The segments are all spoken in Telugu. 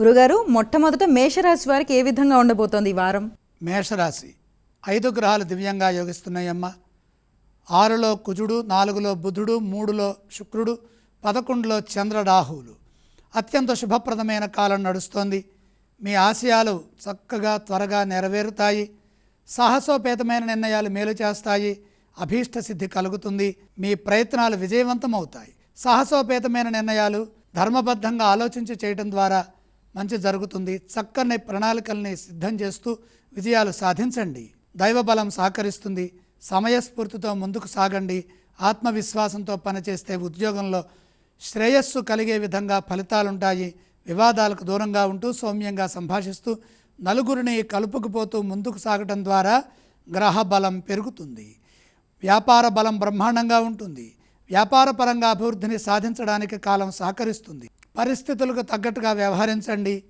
గురుగారు మొట్టమొదట మేషరాశి వారికి ఏ విధంగా ఉండబోతోంది ఈ వారం? మేషరాశి. ఐదు గ్రహాలు దివ్యంగా యోగిస్తున్నాయమ్మ. ఆరులో కుజుడు నాలుగులో బుధుడు మూడులో శుక్రుడు పదకొండులో చంద్రరాహువులు అత్యంత శుభప్రదమైన కాలం నడుస్తోంది. మీ ఆశయాలు చక్కగా త్వరగా నెరవేరుతాయి. సాహసోపేతమైన నిర్ణయాలు మేలు చేస్తాయి. అభీష్ట సిద్ధి కలుగుతుంది. మీ ప్రయత్నాలు విజయవంతమవుతాయి. సాహసోపేతమైన నిర్ణయాలు ధర్మబద్ధంగా ఆలోచించి చేయడం ద్వారా మంచి జరుగుతుంది. చక్కని ప్రణాళికల్ని సిద్ధం చేస్తూ విజయాలు సాధించండి. దైవబలం సహకరిస్తుంది. సమయస్ఫూర్తితో ముందుకు సాగండి. ఆత్మవిశ్వాసంతో పనిచేస్తే ఉద్యోగంలో శ్రేయస్సు కలిగే విధంగా ఫలితాలుంటాయి. వివాదాలకు దూరంగా ఉంటూ సౌమ్యంగా సంభాషిస్తూ నలుగురిని కలుపుకుపోతూ ముందుకు సాగటం ద్వారా గ్రహ బలం పెరుగుతుంది. వ్యాపార బలం బ్రహ్మాండంగా ఉంటుంది. వ్యాపారపరంగా అభివృద్ధిని సాధించడానికి కాలం సహకరిస్తుంది. పరిస్థితులకు తగ్గట్టుగా వ్యవహరించండి.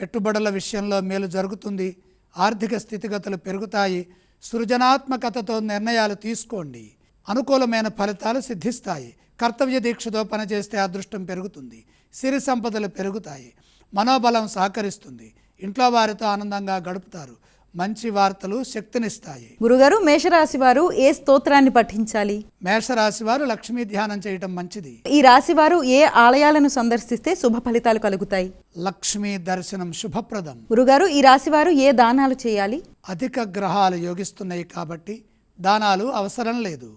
పెట్టుబడుల విషయంలో మేలు జరుగుతుంది. ఆర్థిక స్థితిగతులు పెరుగుతాయి. సృజనాత్మకతతో నిర్ణయాలు తీసుకోండి. అనుకూలమైన ఫలితాలు సిద్ధిస్తాయి. కర్తవ్య దీక్షతో పనిచేస్తే అదృష్టం పెరుగుతుంది. సిరి సంపదలు పెరుగుతాయి. మనోబలం సహకరిస్తుంది. ఇంట్లో వారితో ఆనందంగా గడుపుతారు. మంచి వార్తలు శక్తినిస్తాయి. గురుగారు మేషరాశి వారు ఏ స్తోత్రాన్ని పఠించాలి? మేషరాశి వారు లక్ష్మీ ధ్యానం చేయటం మంచిది. ఈ రాశి వారు ఏ ఆలయాలను సందర్శిస్తే శుభ ఫలితాలు కలుగుతాయి? లక్ష్మీ దర్శనం శుభప్రదం. గురుగారు ఈ రాశి వారు ఏ దానాలు చేయాలి? అధిక గ్రహాలు యోగిస్తున్నాయి కాబట్టి దానాలు అవసరం లేదు.